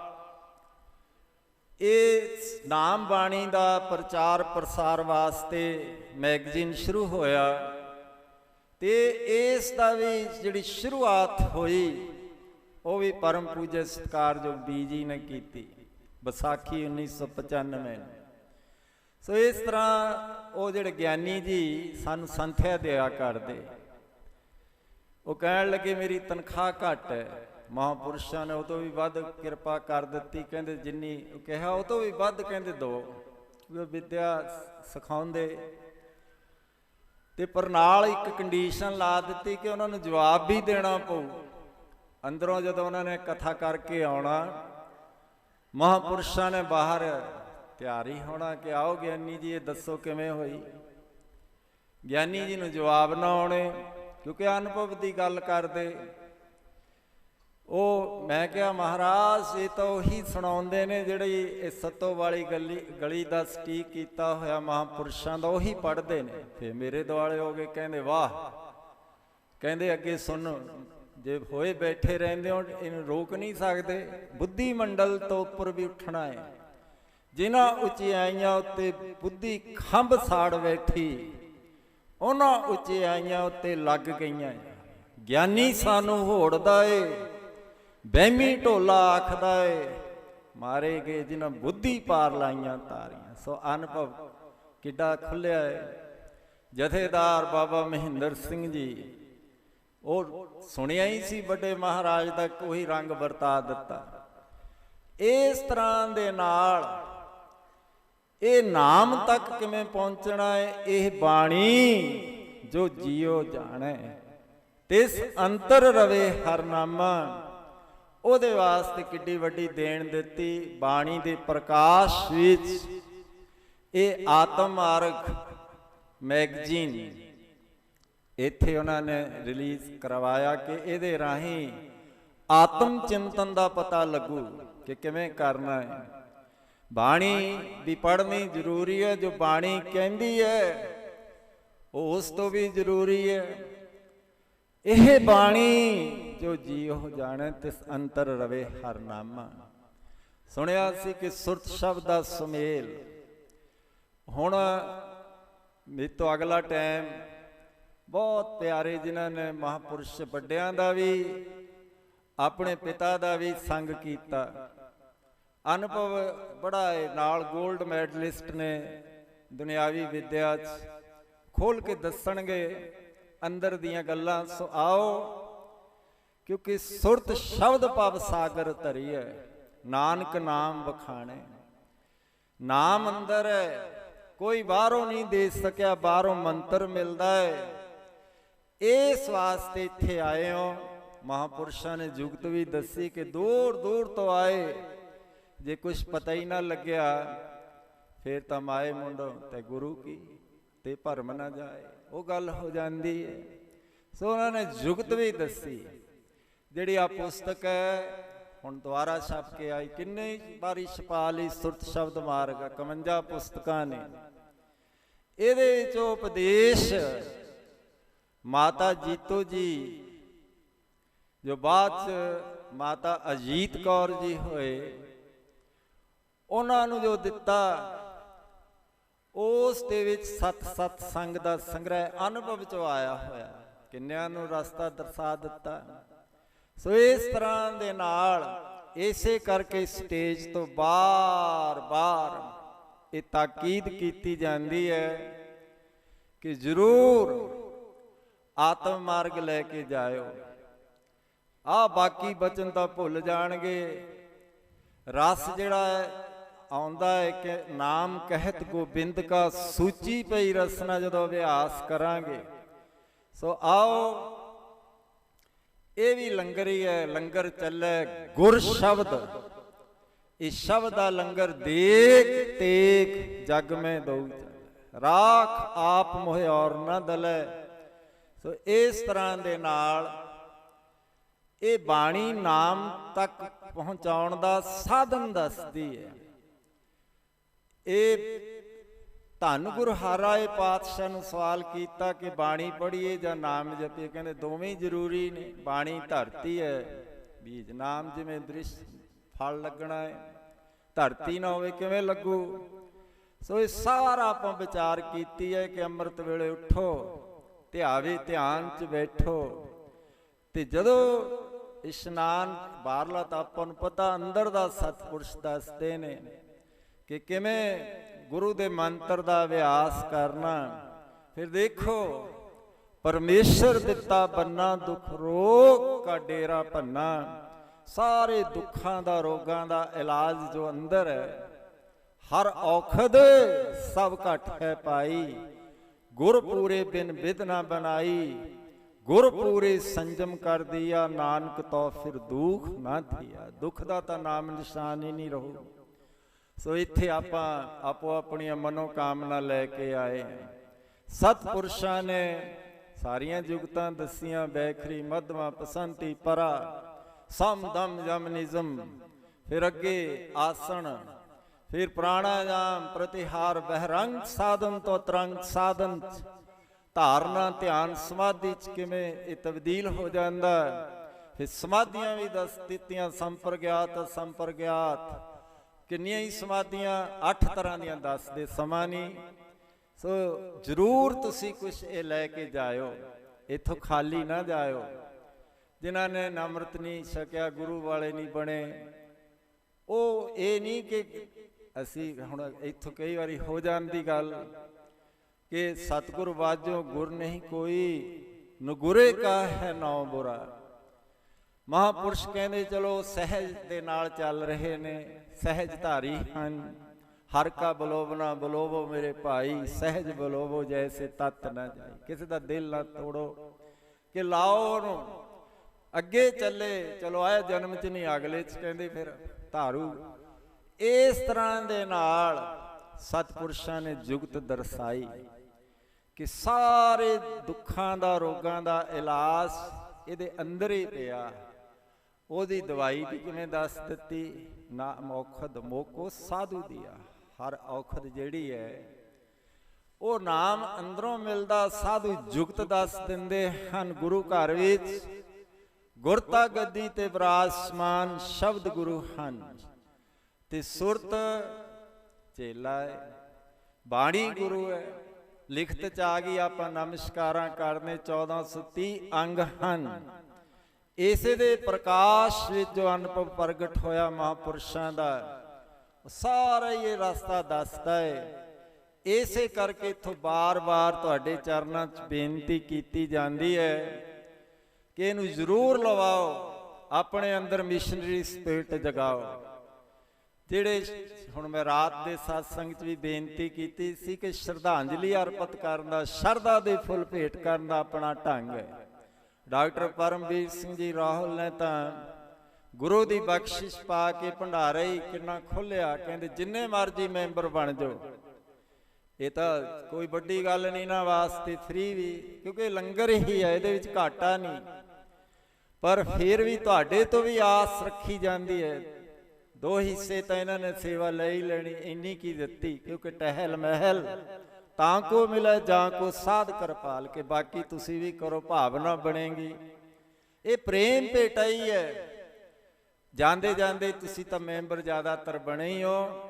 ਇਹ ਨਾਮ ਬਾਣੀ ਦਾ ਪ੍ਰਚਾਰ ਪ੍ਰਸਾਰ ਵਾਸਤੇ ਮੈਗਜ਼ੀਨ ਸ਼ੁਰੂ ਹੋਇਆ। ਤੇ ਇਸ ਦਾ ਵੀ ਜਿਹੜੀ ਸ਼ੁਰੂਆਤ ਹੋਈ, ਉਹ ਵੀ ਪਰਮ ਪੂਜੇ ਸਤਕਾਰਯੋਗ ਬੀਜੀ ਨੇ ਕੀਤੀ, ਵਿਸਾਖੀ 1995 ਨੂੰ। ਸੋ ਇਸ ਤਰ੍ਹਾਂ ਉਹ ਜਿਹੜੇ ਗਿਆਨੀ ਜੀ ਸਾਨੂੰ ਸੰਥਿਆ ਦਿਆ ਕਰਦੇ। ਉਹ ਕਹਿਣ ਲੱਗੇ, ਮੇਰੀ ਤਨਖਾਹ ਘੱਟ ਹੈ। ਮਹਾਪੁਰਸ਼ਾਂ ਨੇ ਉਹ ਤੋਂ ਵੀ ਵੱਧ ਕਿਰਪਾ ਕਰ ਦਿੱਤੀ, ਕਹਿੰਦੇ, ਜਿੰਨੀ ਕਿਹਾ, ਉਹ ਤੋਂ ਵੀ ਵੱਧ ਕਹਿੰਦੇ ਦੋ। ਉਹ ਵਿਦਿਆ ਸਿਖਾਉਂਦੇ। ਤੇ ਪਰ ਨਾਲ ਇੱਕ ਕੰਡੀਸ਼ਨ ਲਾ ਦਿੱਤੀ ਕਿ ਉਹਨਾਂ ਨੂੰ ਜਵਾਬ ਵੀ ਦੇਣਾ ਪਊ। ਅੰਦਰੋਂ ਜਦੋਂ ਉਹਨਾਂ ਨੇ ਕਥਾ ਕਰਕੇ ਆਉਣਾ, ਮਹਾਪੁਰਸ਼ਾਂ ਨੇ ਬਾਹਰ ਤਿਆਰੀ ਹੋਣਾ ਕਿ ਆਓ ਗਿਆਨੀ ਜੀ, ਇਹ ਦੱਸੋ ਕਿਵੇਂ ਹੋਈ? ਗਿਆਨੀ ਜੀ ਨੂੰ ਜਵਾਬ ਨਾ ਆਉਣੇ, ਕਿਉਂਕਿ ਅਨੁਭਵ ਦੀ ਗੱਲ ਕਰਦੇ। ਉਹ ਮੈਂ ਕਿਹਾ, ਮਹਾਰਾਜ, ਇਹ ਤਾਂ ਉਹੀ ਸੁਣਾਉਂਦੇ ਨੇ ਜਿਹੜੀ ਇਹ ਸੱਤੋ ਵਾਲੀ ਗਲੀ ਗਲੀ ਦਾ ਸਟੀਕ ਕੀਤਾ ਹੋਇਆ ਮਹਾਪੁਰਸ਼ਾਂ ਦਾ, ਉਹੀ ਪੜ੍ਹਦੇ ਨੇ। ਫੇ ਮੇਰੇ ਦੁਆਲੇ ਹੋ ਗਏ, ਕਹਿੰਦੇ, ਵਾਹ। ਕਹਿੰਦੇ, ਅੱਗੇ ਸੁਣ, ਜੇ ਹੋਏ ਬੈਠੇ ਰਹਿੰਦੇ ਹੋ, ਇਹਨੂੰ ਰੋਕ ਨਹੀਂ ਸਕਦੇ। ਬੁੱਧੀ ਮੰਡਲ ਤੋਂ ਉੱਪਰ ਵੀ ਉੱਠਣਾ ਹੈ। ਜਿਨ੍ਹਾਂ ਉਚਾਈਆਂ ਉੱਤੇ ਬੁੱਧੀ ਖੰਭ ਸਾੜ ਬੈਠੀ, ਉਹਨਾਂ ਉਚਾਈਆਂ ਉੱਤੇ ਲੱਗ ਗਈਆਂ ਗਿਆਨੀ ਸਾਨੂੰ ਹੋੜਦਾ ਏ। ਬਹਿਮੀ ਢੋਲਾ ਆਖਦਾ ਏ, ਮਾਰੇ ਗਏ ਜਿਨ੍ਹਾਂ ਬੁੱਧੀ ਪਾਰ ਲਾਈਆਂ ਤਾਰੀਆਂ। ਸੋ ਅਨੁਭਵ ਕਿੱਡਾ ਖੁੱਲਿਆ ਏ। ਜਥੇਦਾਰ ਬਾਬਾ ਮਹਿੰਦਰ ਸਿੰਘ ਜੀ, ਉਹ ਸੁਣਿਆ ਹੀ ਸੀ ਵੱਡੇ ਮਹਾਰਾਜ ਦਾ ਕੋਈ ਰੰਗ ਵਰਤਾ ਦਿੱਤਾ। ਇਸ ਤਰ੍ਹਾਂ ਦੇ ਨਾਲ ਇਹ ਨਾਮ ਤੱਕ ਕਿਵੇਂ ਪਹੁੰਚਣਾ ਹੈ ਇਹ ਬਾਣੀ ਜੋ ਜੀਉ ਜਾਣੈ। ਤਿਸ ਅੰਤਰ ਰਵੇ ਹਰ ਨਾਮਾ ਉਹਦੇ ਵਾਸਤੇ ਕਿੱਡੀ ਵੱਡੀ ਦੇਣ ਦਿੱਤੀ, ਬਾਣੀ ਦੇ ਪ੍ਰਕਾਸ਼ ਵਿੱਚ। ਇਹ ਆਤਮ ਮਾਰਗ ਮੈਗਜ਼ੀਨ। ਇੱਥੇ ਉਹਨਾਂ ਨੇ ਰਿਲੀਜ਼ ਕਰਵਾਇਆ ਕਿ ਇਹਦੇ ਰਾਹੀਂ ਆਤਮ ਚਿੰਤਨ ਦਾ ਪਤਾ ਲੱਗੂ ਕਿ ਕਿਵੇਂ ਕਰਨਾ ਹੈ। ਬਾਣੀ ਵੀ ਪੜ੍ਹਨੀ ਜ਼ਰੂਰੀ ਹੈ, ਜੋ ਬਾਣੀ ਕਹਿੰਦੀ ਹੈ, ਉਹ ਉਸ ਤੋਂ ਵੀ ਜ਼ਰੂਰੀ ਹੈ। ਇਹ ਬਾਣੀ ਜੋ ਜੀਉ ਜਾਣੈ ਤਿਸ ਅੰਤਰ ਰਵੇ ਹਰ ਨਾਮਾ। ਸੁਣਿਆ ਸੀ ਕਿ ਸੁਰਤ ਸ਼ਬਦ ਦਾ ਸੁਮੇਲ। ਹੁਣ ਮੇਰੇ ਤੋਂ ਅਗਲਾ ਟਾਈਮ ਬਹੁਤ ਪਿਆਰੇ ਜਿਨ੍ਹਾਂ ਨੇ ਮਹਾਪੁਰਸ਼ ਵੱਡਿਆਂ ਦਾ ਵੀ, ਆਪਣੇ ਪਿਤਾ ਦਾ ਵੀ ਸੰਗ ਕੀਤਾ। ਅਨੁਭਵ ਬੜਾ ਹੈ ਨਾਲ 골ਡ ਮੈਡਲਿਸਟ ਨੇ ਦੁਨਿਆਵੀ ਵਿਦਿਆ 'ਚ ਖੋਲ ਕੇ ਦੱਸਣਗੇ ਅੰਦਰ ਦੀਆਂ ਗੱਲਾਂ ਸੋ ਆਓ, ਕਿਉਂਕਿ ਸੁਰਤ ਸ਼ਬਦ ਪਵ ਸਾਗਰ ਧਰੀ ਹੈ ਨਾਨਕ ਨਾਮ ਵਖਾਣੇ। ਨਾਮ ਅੰਦਰ ਹੈ ਕੋਈ ਬਾਹਰੋਂ ਨਹੀਂ ਦੇ ਸਕਿਆ, ਬਾਹਰੋਂ ਮੰਤਰ ਮਿਲਦਾ ਹੈ ਇਸ ਵਾਸਤੇ ਇੱਥੇ ਆਏ ਹੋ। ਮਹਾਪੁਰਸ਼ਾਂ ਨੇ ਜੁਗਤ ਵੀ ਦੱਸੀ ਕਿ ਦੂਰ ਦੂਰ ਤੋਂ ਆਏ। ਜੇ ਕੁਝ ਪਤਾ ਹੀ ਨਾ ਲੱਗਿਆ, ਫਿਰ ਤਾਂ ਮਾਏ ਮੁੰਡੋ, ਤੇ ਗੁਰੂ ਕੀ, ਤੇ ਭਰਮ ਨਾ ਜਾਏ। ਉਹ ਗੱਲ ਹੋ ਜਾਂਦੀ ਹੈ। ਸੋ ਉਹਨਾਂ ਨੇ ਜੁਗਤ ਵੀ ਦੱਸੀ। ਜਿਹੜੀ ਆ ਪੁਸਤਕ ਹੈ, ਹੁਣ ਦੁਬਾਰਾ ਛਪ ਕੇ ਆਈ, ਕਿੰਨੇ ਵਾਰੀ ਛਪਾ ਲਈ ਸੁਰਤ ਸ਼ਬਦ ਮਾਰਗ 51 ਪੁਸਤਕਾਂ ਨੇ। ਇਹਦੇ 'ਚੋਂ ਉਪਦੇਸ਼, ਮਾਤਾ ਜੀਤੋ ਜੀ, ਜੋ ਬਾਅਦ ਚ ਮਾਤਾ ਅਜੀਤ ਕੌਰ ਜੀ ਹੋਏ, ਉਹਨਾਂ ਨੂੰ ਜੋ ਦਿੱਤਾ ਉਸ ਦੇ ਵਿੱਚ ਸਤ ਸਤ ਸੰਗ ਦਾ ਸੰਗ੍ਰਹਿ ਅਨੁਭਵ ਚੋਂ ਆਇਆ ਹੋਇਆ। ਕਿੰਨਿਆਂ ਨੂੰ ਰਸਤਾ ਦਰਸਾ ਦਿੱਤਾ? ਸੋ ਇਸ ਤਰ੍ਹਾਂ ਦੇ ਨਾਲ ਇਸੇ ਕਰਕੇ ਸਟੇਜ ਤੋਂ ਬਾਰ-ਬਾਰ ਇਹ ਤਾਕੀਦ ਕੀਤੀ ਜਾਂਦੀ ਹੈ ਕਿ ਜ਼ਰੂਰ ਆਤਮ ਮਾਰਗ ਲੈ ਕੇ ਜਾਇਓ। ਆ ਬਾਕੀ ਬਚਨ ਤਾਂ ਭੁੱਲ ਜਾਣਗੇ। ਰਸ ਜਿਹੜਾ ਹੈ ਆਉਂਦਾ ਹੈ ਕਿ ਨਾਮ ਕਹਿਤ ਗੋਬਿੰਦ ਕਾ ਸੂਚੀ ਪਈ ਰਸਨਾ ਜਦੋਂ ਅਭਿਆਸ ਕਰਾਂਗੇ। ਸੋ ਆਓ, ਇਹ ਵੀ ਲੰਗਰ ਹੀ ਹੈ, ਲੰਗਰ ਚੱਲੇ ਗੁਰ ਸ਼ਬਦ। ਇਹ ਸ਼ਬਦ ਦਾ ਲੰਗਰ ਦੇਖ ਤੇਕ ਜਗ ਮੈਂ ਦਊ ਰਾਖ ਆਪ ਮੋਹਿ ਔਰ ਨਾ ਦਲੇ। ਸੋ ਇਸ ਤਰ੍ਹਾਂ ਦੇ ਨਾਲ ਇਹ ਬਾਣੀ ਨਾਮ ਤੱਕ ਪਹੁੰਚਾਉਣ ਦਾ ਸਾਧਨ ਦੱਸਦੀ ਹੈ। ਇਹ ਧੰਨ ਗੁਰ ਹਰਾਏ ਪਾਤਸ਼ਾਹ ਨੂੰ ਸਵਾਲ ਕੀਤਾ ਕਿ ਬਾਣੀ ਪੜ੍ਹੀਏ ਜਾਂ ਨਾਮ ਜਪੀਏ? ਕਹਿੰਦੇ ਦੋਵੇਂ ਜ਼ਰੂਰੀ ਨੇ, ਬਾਣੀ ਧਰਤੀ ਹੈ, ਬੀਜ ਨਾਮ ਜਿਵੇਂ ਦ੍ਰਿਸ਼ ਫਲ ਲੱਗਣਾ ਹੈ, ਧਰਤੀ ਨਾ ਹੋਵੇ ਕਿਵੇਂ ਲੱਗੂ? ਸੋ ਇਹ ਸਾਰਾ ਆਪਾਂ ਵਿਚਾਰ ਕੀਤੀ ਹੈ ਕਿ ਅੰਮ੍ਰਿਤ ਵੇਲੇ ਉੱਠੋ, ਧਿਆਵੇ ਧਿਆਨ 'ਚ ਬੈਠੋ, ਤੇ ਜਦੋਂ ਇਸ਼ਨਾਨ ਬਾਹਰਲਾ ਤਾਂ ਆਪਾਂ ਨੂੰ ਪਤਾ ਅੰਦਰ ਦਾ ਸਤਪੁਰਸ਼ ਦੱਸਦੇ ਨੇ ਕਿ ਕਿਵੇਂ ਗੁਰੂ ਦੇ ਮੰਤਰ ਦਾ ਅਭਿਆਸ ਕਰਨਾ। ਫਿਰ ਦੇਖੋ, ਪਰਮੇਸ਼ਰ ਦਿੱਤਾ ਬੰਨਾ ਦੁਖ ਰੋਗ ਕਾ ਡੇਰਾ ਭੰਨਾ। ਸਾਰੇ ਦੁੱਖਾਂ ਦਾ, ਰੋਗਾਂ ਦਾ ਇਲਾਜ ਜੋ ਅੰਦਰ ਹੈ, ਹਰ ਔਖਦ ਸਭ ਘਟ ਹੈ ਪਾਈ। ਗੁਰ ਪੂਰੇ ਬਿਨ ਵਿਦ ਨਾ ਬਣਾਈ ਗੁਰ ਪੂਰੇ ਸੰਜਮ ਕਰ ਦਿਆ। ਨਾਨਕ ਤੋ ਫਿਰ ਦੁਖ ਨਾ ਥੀਆ। ਦੁੱਖ ਦਾ ਤਾਂ ਨਾਮ ਨਿਸ਼ਾਨ ਹੀ ਨਹੀਂ ਰਹੂ। ਸੋ ਇੱਥੇ ਆਪਾਂ ਆਪੋ ਆਪਣੀਆਂ ਮਨੋਕਾਮਨਾ ਲੈ ਕੇ ਆਏ ਹਾਂ। ਸਤਪੁਰਸ਼ਾਂ ਨੇ ਸਾਰੀਆਂ ਜੁਗਤਾਂ ਦਸੀਆਂ, ਬੈਖਰੀ ਮਧਵਾ ਪਸੰਤੀ, ਪਰਾ, ਸਮ, ਦਮ, ਜਮ, ਨਿਜ਼ਮ, ਫਿਰ ਅੱਗੇ ਆਸਣ, ਫਿਰ ਪ੍ਰਾਣਾਯਾਮ, ਪ੍ਰਤਿਹਾਰ, ਬਹਿਰੰਗ ਸਾਧਨ ਤੋਂ ਤਰੰਗ ਸਾਧਨ ਚ ਧਾਰਨਾ, ਧਿਆਨ, ਸਮਾਧੀ ਚ ਕਿਵੇਂ ਇਹ ਤਬਦੀਲ ਹੋ ਜਾਂਦਾ ਫਿਰ ਸਮਾਧੀਆਂ ਵੀ ਦੱਸ ਦਿੱਤੀਆਂ, ਸੰਪਰਗਿਆਤ ਸੰਪਰਗਿਆਤ ਕਿੰਨੀਆਂ ਹੀ ਸਮਾਧੀਆਂ 8 ਤਰ੍ਹਾਂ ਦੀਆਂ ਦੱਸਦੇ ਸਮਾਂ ਨਹੀਂ। ਸੋ ਜਰੂਰ ਤੁਸੀਂ ਕੁਝ ਇਹ ਲੈ ਕੇ ਜਾਇਓ, ਇਥੋਂ ਖਾਲੀ ਨਾ ਜਾਇਓ। ਜਿਨ੍ਹਾਂ ਨੇ ਅੰਮ੍ਰਿਤ ਨਹੀਂ ਛਕਿਆ, ਗੁਰੂ ਵਾਲੇ ਨਹੀਂ ਬਣੇ, ਉਹ ਇਹ ਨਹੀਂ ਕਿ ਅਸੀਂ ਹੁਣ ਇੱਥੋਂ ਕਈ ਵਾਰੀ ਹੋ ਜਾਣ ਦੀ ਗੱਲ ਕਿ ਸਤਿਗੁਰ ਵਾਜੋ, ਗੁਰ ਨਹੀਂ ਕੋਈ, ਨਗੁਰੇ ਕਾ ਹੈ ਨਾਉ ਬੁਰਾ। ਮਹਾਪੁਰਸ਼ ਕਹਿੰਦੇ, ਚਲੋ ਸਹਿਜ ਦੇ ਨਾਲ ਚੱਲ ਰਹੇ ਨੇ। ਸਹਿਜ ਧਾਰੀ ਹਨ। ਹਰ ਕਾ ਬਲੋਵਨਾ ਬਲੋਵੋ ਮੇਰੇ ਭਾਈ, ਸਹਿਜ ਬਲੋਵੋ ਜੈਸੇ ਤਤ ਨਾ ਜਾਈ। ਕਿਸੇ ਦਾ ਦਿਲ ਨਾ ਤੋੜੋ ਕਿ ਲਾਓ ਉਹਨੂੰ। ਅੱਗੇ ਚੱਲੇ, ਚਲੋ ਆਏ ਜਨਮ ਚ ਨਹੀਂ, ਅਗਲੇ ਚ ਕਹਿੰਦੇ ਫਿਰ ਧਾਰੂ। ਇਸ ਤਰ੍ਹਾਂ ਦੇ ਨਾਲ ਸਤਪੁਰਸ਼ਾਂ ਨੇ ਜੁਗਤ ਦਰਸਾਈ ਕਿ ਸਾਰੇ ਦੁੱਖਾਂ ਦਾ, ਰੋਗਾਂ ਦਾ ਇਲਾਜ ਇਹਦੇ ਅੰਦਰ ਹੀ ਪਿਆ। ਉਹਦੀ ਦਵਾਈ ਵੀ ਕਿਵੇਂ ਦੱਸ ਦਿੱਤੀ? ਨਾ ਔਖਦ ਮੋਕੋ ਸਾਧੂ ਦੀਆ। ਹਰ ਔਖਦ ਜਿਹੜੀ ਹੈ ਉਹ ਨਾਮ ਅੰਦਰੋਂ ਮਿਲਦਾ, ਸਾਧੂ ਜੁਗਤ ਦੱਸ ਦਿੰਦੇ ਹਨ। ਗੁਰੂ ਘਰ ਵਿੱਚ ਗੁਰਤਾ ਗੱਦੀ ਤੇ ਵਿਰਾਜਮਾਨ ਸ਼ਬਦ ਗੁਰੂ ਹਨ। ਤੇ ਸੁਰਤ ਚੇਲਾ ਹੈ ਬਾਣੀ ਗੁਰੂ ਹੈ ਲਿਖਤ ਚ ਆ ਗਈ, ਆਪਾਂ ਨਮਸਕਾਰਾਂ ਕਰਨੇ 1430 ਅੰਗ ਹਨ। ਇਸੇ ਦੇ ਪ੍ਰਕਾਸ਼ ਵਿੱਚ ਜੋ ਅਨੁਭਵ ਪ੍ਰਗਟ ਹੋਇਆ ਮਹਾਪੁਰਸ਼ਾਂ ਦਾ ਸਾਰਾ ਹੀ ਇਹ ਰਸਤਾ ਦੱਸਦਾ ਹੈ ਇਸੇ ਕਰਕੇ ਇਥੋਂ ਬਾਰ-ਬਾਰ ਤੁਹਾਡੇ ਚਰਨਾਂ 'ਚ ਬੇਨਤੀ ਕੀਤੀ ਜਾਂਦੀ ਹੈ ਕਿ ਇਹਨੂੰ ਜ਼ਰੂਰ ਲਵਾਓ, ਆਪਣੇ ਅੰਦਰ ਮਿਸ਼ਨਰੀ ਸਪਿਰਟ ਜਗਾਓ। ਜਿਹੜੇ ਹੁਣ ਮੈਂ ਰਾਤ ਦੇ satsang 'ਚ ਵੀ ਬੇਨਤੀ ਕੀਤੀ ਸੀ ਕਿ ਸ਼ਰਧਾਂਜਲੀ ਅਰਪਿਤ ਕਰਨ ਦਾ, ਸ਼ਰਧਾ ਦੇ ਫੁੱਲ ਭੇਟ ਕਰਨ ਦਾ ਆਪਣਾ ਢੰਗ ਹੈ ਡਾਕਟਰ ਪਰਮਵੀਰ ਸਿੰਘ ਜੀ ਰਾਹੁਲ ਨੇ ਤਾਂ ਗੁਰੂ ਦੀ ਬਖਸ਼ਿਸ਼ ਪਾ ਕੇ ਭੰਡਾਰਾ ਹੀ ਕਿੰਨਾ ਖੋਲਿਆ ਕਹਿੰਦੇ ਜਿੰਨੇ ਮਰਜ਼ੀ ਮੈਂਬਰ ਬਣ ਜਾਓ। ਇਹ ਤਾਂ ਕੋਈ ਵੱਡੀ ਗੱਲ ਨਹੀਂ ਨਾ ਵਾਸਤੇ ਫ੍ਰੀ ਵੀ, ਕਿਉਂਕਿ ਲੰਗਰ ਹੀ ਹੈ, ਇਹਦੇ ਵਿੱਚ ਘਾਟਾ ਨਹੀਂ। ਪਰ ਫਿਰ ਵੀ ਤੁਹਾਡੇ ਤੋਂ ਵੀ ਆਸ ਰੱਖੀ ਜਾਂਦੀ ਹੈ। ਦੋ ਹਿੱਸੇ ਤਾਂ ਇਹਨਾਂ ਨੇ ਸੇਵਾ ਲੈ ਹੀ ਲੈਣੀ, ਇੰਨੀ ਕੀ ਦਿੱਤੀ, ਕਿਉਂਕਿ ਟਹਿਲ ਮਹਿਲ ਤਾਂ ਕੋ ਮਿਲੇ ਜਾਂ ਕੋ ਸਾਧ ਕਰਪਾਲ ਕੇ ਬਾਕੀ ਤੁਸੀਂ ਵੀ ਕਰੋ, ਭਾਵਨਾ ਬਣੇਗੀ। ਇਹ ਪ੍ਰੇਮ ਭੇਟਾਈ ਹੈ ਜਾਂਦੇ ਜਾਂਦੇ ਤੁਸੀਂ ਤਾਂ ਮੈਂਬਰ ਜ਼ਿਆਦਾਤਰ ਬਣੇ ਹੀ ਹੋ।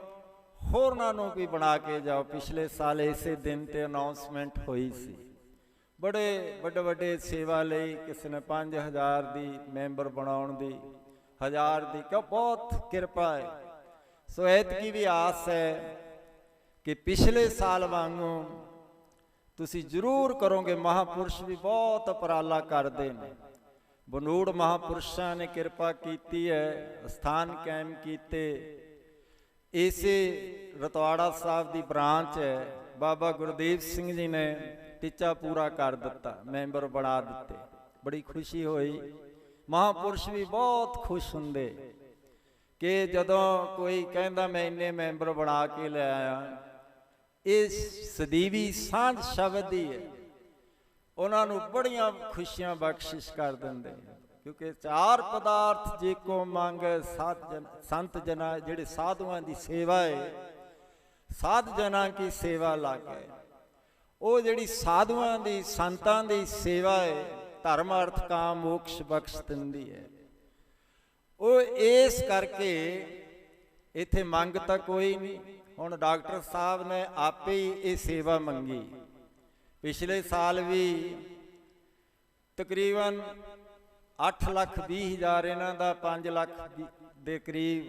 ਹੋਰਨਾਂ ਨੂੰ ਵੀ ਬਣਾ ਕੇ ਜਾਓ। ਪਿਛਲੇ ਸਾਲ ਇਸੇ ਦਿਨ ਤੇ ਅਨਾਉਂਸਮੈਂਟ ਹੋਈ ਸੀ। ਬੜੇ ਵੱਡੇ ਵੱਡੇ ਸੇਵਾ ਲਈ ਕਿਸੇ ਨੇ 5000 ਦੀ ਮੈਂਬਰ ਬਣਾਉਣ ਦੀ, ਹਜ਼ਾਰ ਦੀ। ਕਿਉਂ? ਬਹੁਤ ਕਿਰਪਾ ਹੈ। ਸੋ ਐਤਕੀ ਵੀ ਆਸ ਹੈ। ਕਿ ਪਿਛਲੇ ਸਾਲ ਵਾਂਗੂ ਤੁਸੀਂ ਜ਼ਰੂਰ ਕਰੋਗੇ, ਮਹਾਪੁਰਸ਼ ਵੀ ਬਹੁਤ ਉਪਰਾਲਾ ਕਰਦੇ ਨੇ। ਬਨੂੜ ਮਹਾਪੁਰਸ਼ਾਂ ਨੇ ਕਿਰਪਾ ਕੀਤੀ ਹੈ ਸਥਾਨ ਕਾਇਮ ਕੀਤੇ। ਇਸੇ ਰਤਵਾੜਾ ਸਾਹਿਬ ਦੀ ਬ੍ਰਾਂਚ ਹੈ, ਬਾਬਾ ਗੁਰਦੇਵ ਸਿੰਘ ਜੀ ਨੇ ਟੀਚਾ ਪੂਰਾ ਕਰ ਦਿੱਤਾ, ਮੈਂਬਰ ਬਣਾ ਦਿੱਤੇ। ਬੜੀ ਖੁਸ਼ੀ ਹੋਈ। ਮਹਾਪੁਰਸ਼ ਵੀ ਬਹੁਤ ਖੁਸ਼ ਹੁੰਦੇ। ਕਿ ਜਦੋਂ ਕੋਈ ਕਹਿੰਦਾ, ਮੈਂ ਇੰਨੇ ਮੈਂਬਰ ਬਣਾ ਕੇ ਲੈ ਆਇਆ ਇਹ ਸਦੀਵੀ ਸਾਂਝ ਸ਼ਬਦ ਦੀ ਹੈ। ਉਹਨਾਂ ਨੂੰ ਬੜੀਆਂ ਖੁਸ਼ੀਆਂ ਬਖਸ਼ਿਸ਼ ਕਰ ਦਿੰਦੇ ਕਿਉਂਕਿ ਚਾਰ ਪਦਾਰਥ ਜੇ ਕੋ ਮੰਗ ਸਾਧ ਸੰਤ ਜਨਾ, ਜਿਹੜੇ ਸਾਧੂਆਂ ਦੀ ਸੇਵਾ ਹੈ, ਸਾਧ ਜਨਾ ਕੀ ਸੇਵਾ ਲਾਗੇ। ਉਹ ਜਿਹੜੀ ਸਾਧੂਆਂ ਦੀ, ਸੰਤਾਂ ਦੀ ਸੇਵਾ ਹੈ, ਧਰਮ, ਅਰਥ, ਕਾਮ, ਮੋਕਸ਼ ਬਖਸ਼ ਦਿੰਦੀ ਹੈ। ਉਹ ਇਸ ਕਰਕੇ ਇੱਥੇ ਮੰਗ ਤਾਂ ਕੋਈ ਨਹੀਂ ਹੁਣ ਡਾਕਟਰ ਸਾਹਿਬ ਨੇ ਆਪੇ ਹੀ ਇਹ ਸੇਵਾ ਮੰਗੀ। ਪਿਛਲੇ ਸਾਲ ਵੀ ਤਕਰੀਬਨ 8 ਲੱਖ 20 ਹਜ਼ਾਰ ਇਹਨਾਂ ਦਾ 5 ਲੱਖ ਦੇ ਕਰੀਬ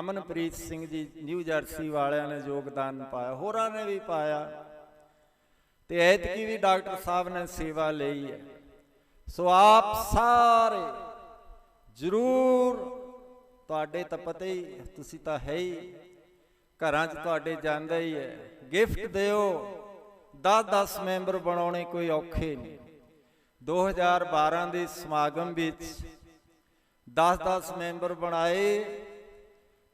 ਅਮਨਪ੍ਰੀਤ ਸਿੰਘ ਜੀ, ਨਿਊ ਜਰਸੀ ਵਾਲਿਆਂ ਨੇ ਯੋਗਦਾਨ ਪਾਇਆ। ਹੋਰਾਂ ਨੇ ਵੀ ਪਾਇਆ। ਤੇ ਐਤਕੀ ਵੀ ਡਾਕਟਰ ਸਾਹਿਬ ਨੇ ਸੇਵਾ ਲਈ ਹੈ। ਸੋ ਆਪ ਸਾਰੇ ਜ਼ਰੂਰ ਤੁਹਾਡੇ ਤਾਂ ਪਤਾ ਹੀ, ਤੁਸੀਂ ਤਾਂ ਹੈ ਹੀ। ਘਰਾਂ 'ਚ ਤੁਹਾਡੇ ਜਾਂਦਾ ਹੀ ਹੈ। ਗਿਫਟ ਦਿਓ। 10-10 ਮੈਂਬਰ ਬਣਾਉਣੇ ਕੋਈ ਔਖੇ ਨਹੀਂ। 2012 ਦੇ ਸਮਾਗਮ ਵਿੱਚ 10-10 ਮੈਂਬਰ ਬਣਾਏ।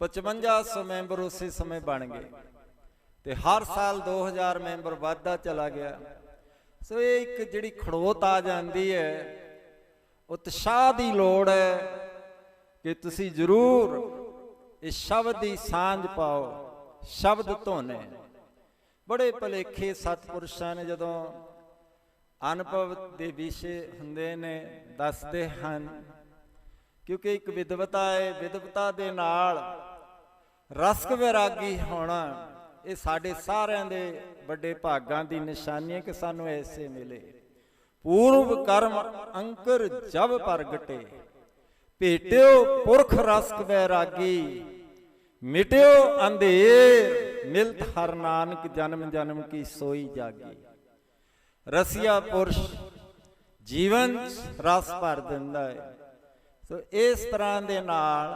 5500 ਮੈਂਬਰ ਉਸੇ ਸਮੇਂ ਬਣ ਗਏ। ਤੇ ਹਰ ਸਾਲ 2000 ਮੈਂਬਰ ਵੱਧਦਾ ਚਲਾ ਗਿਆ। ਸੋ ਇਹ ਇੱਕ ਜਿਹੜੀ ਖੜੋਤ ਆ ਜਾਂਦੀ ਹੈ ਉਤਸ਼ਾਹ ਦੀ ਲੋੜ ਹੈ ਕਿ ਤੁਸੀਂ ਜ਼ਰੂਰ ਇਸ ਸ਼ਬਦ ਦੀ ਸਾਂਝ ਪਾਓ। ਸ਼ਬਦ ਧੋਨੇ। ਬੜੇ ਭਲੇਖੇ ਸਤਪੁਰਸ਼ਾਂ ਨੇ ਜਦੋਂ ਅਨੁਭਵ ਦੇ ਵਿਸ਼ੇ ਹੁੰਦੇ ਨੇ, ਦੱਸਦੇ ਹਨ, ਕਿਉਂਕਿ ਇੱਕ ਵਿਦਵਤਾ ਹੈ ਵਿਦਵਤਾ ਦੇ ਨਾਲ ਰਸਕ ਵਿਰਾਗੀ ਹੋਣਾ, ਇਹ ਸਾਡੇ ਸਾਰਿਆਂ ਦੇ ਵੱਡੇ ਭਾਗਾਂ ਦੀ ਨਿਸ਼ਾਨੀ ਹੈ ਕਿ ਸਾਨੂੰ ਐਸੇ ਮਿਲੇ। ਪੂਰਵ ਕਰਮ ਅੰਕਰ ਜਬ ਪ੍ਰਗਟੇ, ਭੇਟਿਓ ਪੁਰਖ ਰਸਕ ਵੈਰਾਗੀ ਮਿਟਿਓ ਅੰਧੇਰ, ਮਿਲਤ ਹਰ ਨਾਨਕ, ਜਨਮ ਜਨਮ ਕੀ ਸੋਈ ਜਾਗੀ। ਰਸੀਆ ਪੁਰਸ਼, ਜੀਵਨ ਰਸ ਭਰ ਦਿੰਦਾ ਹੈ ਸੋ ਇਸ ਤਰ੍ਹਾਂ ਦੇ ਨਾਲ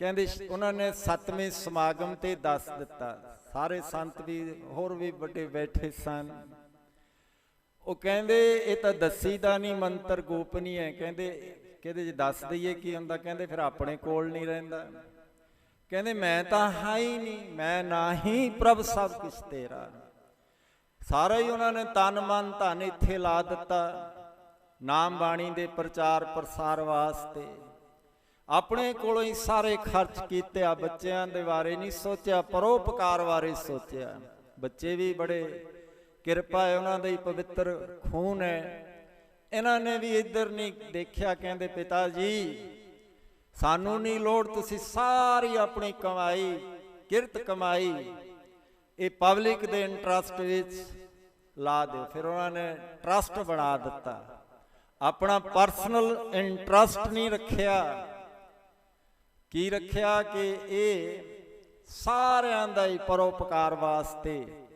ਕਹਿੰਦੇ ਉਹਨਾਂ ਨੇ ਸੱਤਵੇਂ ਸਮਾਗਮ ਤੇ ਦੱਸ ਦਿੱਤਾ। ਸਾਰੇ ਸੰਤ ਵੀ, ਹੋਰ ਵੀ ਵੱਡੇ ਬੈਠੇ ਸਨ। ਉਹ ਕਹਿੰਦੇ, ਇਹ ਤਾਂ ਦੱਸੀ ਦਾ ਨਹੀਂ, ਮੰਤਰ ਗੋਪਨੀ ਹੈ ਕਹਿੰਦੇ ਕਹਿੰਦੇ ਜੇ ਦੱਸ ਦਈਏ ਕੀ ਹੁੰਦਾ, ਕਹਿੰਦੇ ਫਿਰ ਆਪਣੇ ਕੋਲ ਨਹੀਂ ਰਹਿੰਦਾ। ਕਹਿੰਦੇ ਮੈਂ ਤਾਂ ਹਾਂ ਹੀ ਨਹੀਂ, ਮੈਂ ਨਾਹੀ ਪ੍ਰਭ ਸਭ ਕੁਛ ਤੇਰਾ। ਸਾਰਾ ਹੀ ਉਹਨਾਂ ਨੇ ਤਨ ਮਨ ਧਨ ਇੱਥੇ ਲਾ ਦਿੱਤਾ, ਨਾਮ ਬਾਣੀ ਦੇ ਪ੍ਰਚਾਰ ਪ੍ਰਸਾਰ ਵਾਸਤੇ। ਆਪਣੇ ਕੋਲੋਂ ਹੀ ਸਾਰੇ ਖਰਚ ਕੀਤੇ ਆ, ਬੱਚਿਆਂ ਦੇ ਬਾਰੇ ਨਹੀਂ ਸੋਚਿਆ ਪਰੋਪਕਾਰ ਬਾਰੇ ਸੋਚਿਆ। ਬੱਚੇ ਵੀ ਬੜੇ, ਕਿਰਪਾ ਹੈ ਉਹਨਾਂ ਦਾ ਹੀ ਪਵਿੱਤਰ ਖੂਨ ਹੈ। ਇਹਨਾਂ ਨੇ ਵੀ ਇੱਧਰ ਨਹੀਂ ਦੇਖਿਆ, ਕਹਿੰਦੇ ਪਿਤਾ ਜੀ ਸਾਨੂੰ ਨਹੀਂ ਲੋੜ, ਤੁਸੀਂ ਸਾਰੀ ਆਪਣੀ ਕਮਾਈ, ਕਿਰਤ ਕਮਾਈ, ਇਹ ਪਬਲਿਕ ਦੇ ਇੰਟਰਸਟ ਵਿੱਚ ਲਾ ਦਿਓ। ਫਿਰ ਉਹਨਾਂ ਨੇ ਟਰਸਟ ਬਣਾ ਦਿੱਤਾ। ਆਪਣਾ ਪਰਸਨਲ ਇੰਟਰਸਟ ਨਹੀਂ ਰੱਖਿਆ। ਕੀ ਰੱਖਿਆ ਕਿ ਇਹ ਸਾਰਿਆਂ ਦਾ ਹੀ ਪਰੋਪਕਾਰ ਵਾਸਤੇ,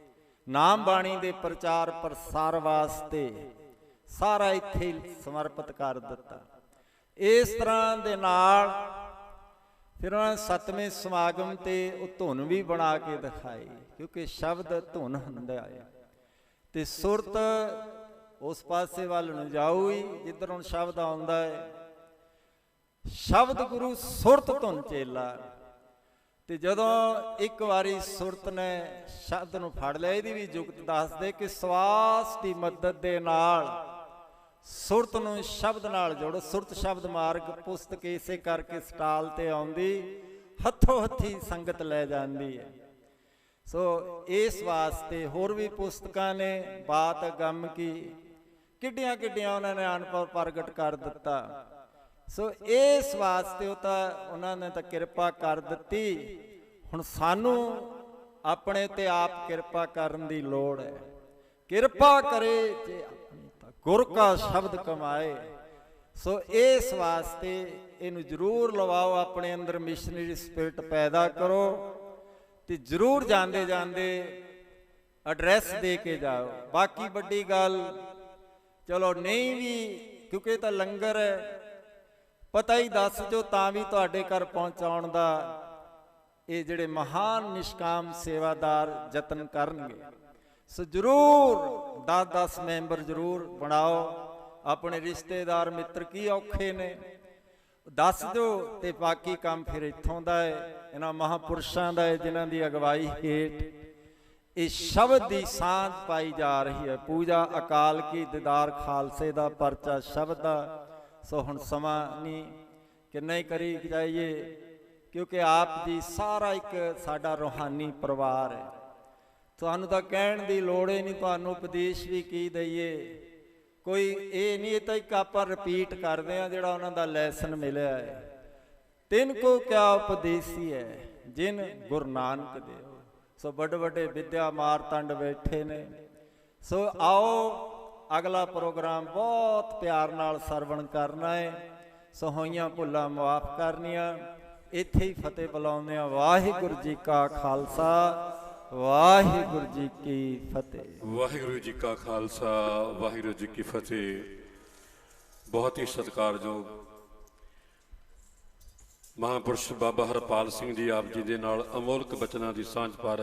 ਨਾਮ ਬਾਣੀ ਦੇ ਪ੍ਰਚਾਰ ਪ੍ਰਸਾਰ ਵਾਸਤੇ ਸਾਰਾ ਇੱਥੇ ਸਮਰਪਿਤ ਕਰ ਦਿੱਤਾ। ਇਸ ਤਰ੍ਹਾਂ ਦੇ ਨਾਲ ਫਿਰ ਉਹਨਾਂ ਨੇ ਸੱਤਵੇਂ ਸਮਾਗਮ ਤੇ ਉਹ ਧੁਨ ਵੀ ਬਣਾ ਕੇ ਦਿਖਾਈ, ਕਿਉਂਕਿ ਸ਼ਬਦ ਧੁਨ ਹੁੰਦਾ ਹੈ। ਤੇ ਸੁਰਤ ਉਸ ਪਾਸੇ ਵੱਲ ਨੂੰ ਜਾਊ ਹੀ ਜਿੱਧਰ ਹੁਣ ਸ਼ਬਦ ਆਉਂਦਾ ਹੈ। ਸ਼ਬਦ ਗੁਰੂ ਸੁਰਤ ਧੁਨ ਚੇਲਾ। ਤੇ ਜਦੋਂ ਇੱਕ ਵਾਰੀ ਸੁਰਤ ਨੇ ਸ਼ਬਦ ਨੂੰ ਫੜ ਲਿਆ, ਇਹਦੀ ਵੀ ਜੁਗਤ ਦੱਸਦੇ ਕਿ ਸਵਾਸ ਦੀ ਮਦਦ ਦੇ ਨਾਲ ਸੁਰਤ ਨੂੰ ਸ਼ਬਦ ਨਾਲ ਜੋੜੋ। ਸੁਰਤ ਸ਼ਬਦ ਮਾਰਗ ਪੁਸਤਕ ਇਸੇ ਕਰਕੇ ਸਟਾਲ ਤੇ ਆਉਂਦੀ, ਹੱਥੋਂ ਹੱਥੀ ਸੰਗਤ ਲੈ ਜਾਂਦੀ ਹੈ। ਸੋ ਇਸ ਵਾਸਤੇ ਹੋਰ ਵੀ ਪੁਸਤਕਾਂ ਨੇ ਬਾਤ ਗਮ ਕੀ, ਕਿੱਡੀਆਂ ਕਿੱਡੀਆਂ ਉਹਨਾਂ ਨੇ ਅਨਪਵ ਪ੍ਰਗਟ ਕਰ ਦਿੱਤਾ। ਸੋ ਇਸ ਵਾਸਤੇ ਉਹ ਤਾਂ ਉਹਨਾਂ ਨੇ ਤਾਂ ਕਿਰਪਾ ਕਰ ਦਿੱਤੀ। ਹੁਣ ਸਾਨੂੰ ਆਪਣੇ ਤੇ ਆਪ ਕਿਰਪਾ ਕਰਨ ਦੀ ਲੋੜ ਹੈ। ਕਿਰਪਾ ਕਰੇ ਜੇ ਆਪਣੀ ਗੁਰ ਕਾ ਸ਼ਬਦ ਕਮਾਏ। ਸੋ ਇਸ ਵਾਸਤੇ ਇਹਨੂੰ ਜ਼ਰੂਰ ਲਵਾਓ, ਆਪਣੇ ਅੰਦਰ ਮਿਸ਼ਨਰੀ ਸਪਿਰਿਟ ਪੈਦਾ ਕਰੋ ਤੇ ਜ਼ਰੂਰ ਜਾਂਦੇ ਜਾਂਦੇ ਐਡਰੈਸ ਦੇ ਕੇ ਜਾਓ। ਬਾਕੀ ਵੱਡੀ ਗੱਲ, ਚਲੋ ਨਹੀਂ ਵੀ, ਕਿਉਂਕਿ ਤਾਂ ਲੰਗਰ ਹੈ, ਪਤਾ ਹੀ ਦੱਸ ਜੋ ਤਾਂ ਵੀ ਤੁਹਾਡੇ ਘਰ ਪਹੁੰਚਾਉਣ ਦਾ ਇਹ ਜਿਹੜੇ ਮਹਾਨ ਨਿਸ਼ਕਾਮ ਸੇਵਾਦਾਰ ਯਤਨ ਕਰਨਗੇ। ਸੋ ਜਰੂਰ 10-10 ਮੈਂਬਰ ਜਰੂਰ ਬਣਾਓ। ਆਪਣੇ ਰਿਸ਼ਤੇਦਾਰ ਮਿੱਤਰ ਕੀ ਔਖੇ ਨੇ। ਦੱਸ ਦਿਓ ਤੇ ਬਾਕੀ ਕੰਮ ਫਿਰ ਇੱਥੋਂ ਦਾ ਹੈ ਇਹਨਾਂ ਮਹਾਪੁਰਸ਼ਾਂ ਦਾ ਹੈ ਜਿਨ੍ਹਾਂ ਦੀ ਅਗਵਾਈ ਹੇਠ ਇਹ ਸ਼ਬਦ ਦੀ ਸਾਂਝ ਪਾਈ ਜਾ ਰਹੀ ਹੈ। ਪੂਜਾ ਅਕਾਲ ਕੀ ਦੀਦਾਰ ਖਾਲਸੇ ਦਾ ਪਰਚਾ ਸ਼ਬਦ ਦਾ। ਸੋ ਹੁਣ ਸਮਾਂ ਨਹੀਂ ਕਿ ਨਹੀਂ ਕਰੀ ਜਾਈਏ, ਕਿਉਂਕਿ ਆਪ ਜੀ ਸਾਰਾ ਇੱਕ ਸਾਡਾ ਰੋਹਾਨੀ ਪਰਿਵਾਰ ਹੈ। ਤੁਹਾਨੂੰ ਤਾਂ ਕਹਿਣ ਦੀ ਲੋੜ ਹੀ ਨਹੀਂ, ਤੁਹਾਨੂੰ ਉਪਦੇਸ਼ ਵੀ ਕੀ ਦਈਏ? ਕੋਈ ਇਹ ਨਹੀਂ, ਇਹ ਤਾਂ ਇੱਕ ਆਪਾਂ ਰਿਪੀਟ ਕਰਦੇ ਆ ਜਿਹੜਾ ਉਹਨਾਂ ਦਾ ਲੈਸਨ ਮਿਲਿਆ ਹੈ। ਤਿੰਨ ਕੋ ਕਿਆ ਉਪਦੇਸੀ ਹੈ? ਜਿਨ ਗੁਰੂ ਨਾਨਕ ਦੇਵ ਸੋ ਵੱਡੇ ਵੱਡੇ ਵਿਦਿਆ ਮਾਰਤੰਡ ਬੈਠੇ ਨੇ। ਸੋ ਆਓ, ਅਗਲਾ ਪ੍ਰੋਗਰਾਮ ਬਹੁਤ ਪਿਆਰ ਨਾਲ ਸਰਵਣ ਕਰਨਾ ਹੈ। ਸੋ ਹੋਈਆਂ ਭੁੱਲਾਂ ਮਾਫ ਕਰਨੀਆਂ। ਇੱਥੇ ਹੀ ਫਤਿਹ ਬੁਲਾਉਂਦੇ ਆ ਵਾਹਿਗੁਰੂ ਜੀ ਕਾ ਖਾਲਸਾ। ਵਾਹਿਗੁਰੂ ਜੀ ਕੀ ਫਤਿਹ। ਵਾਹਿਗੁਰੂ ਜੀ ਕਾ ਖਾਲਸਾ, ਵਾਹਿਗੁਰੂ ਜੀ ਕੀ ਫਤਿਹ। ਬਹੁਤ ਹੀ ਸਤਿਕਾਰਯੋਗ ਮਹਾਂਪੁਰਸ਼ ਬਾਬਾ ਹਰਪਾਲ ਸਿੰਘ ਜੀ ਆਪ ਜੀ ਦੇ ਨਾਲ ਅਮੋਲਕ ਬਚਨਾਂ ਦੀ ਸਾਂਝ ਪਾ ਰਹੇ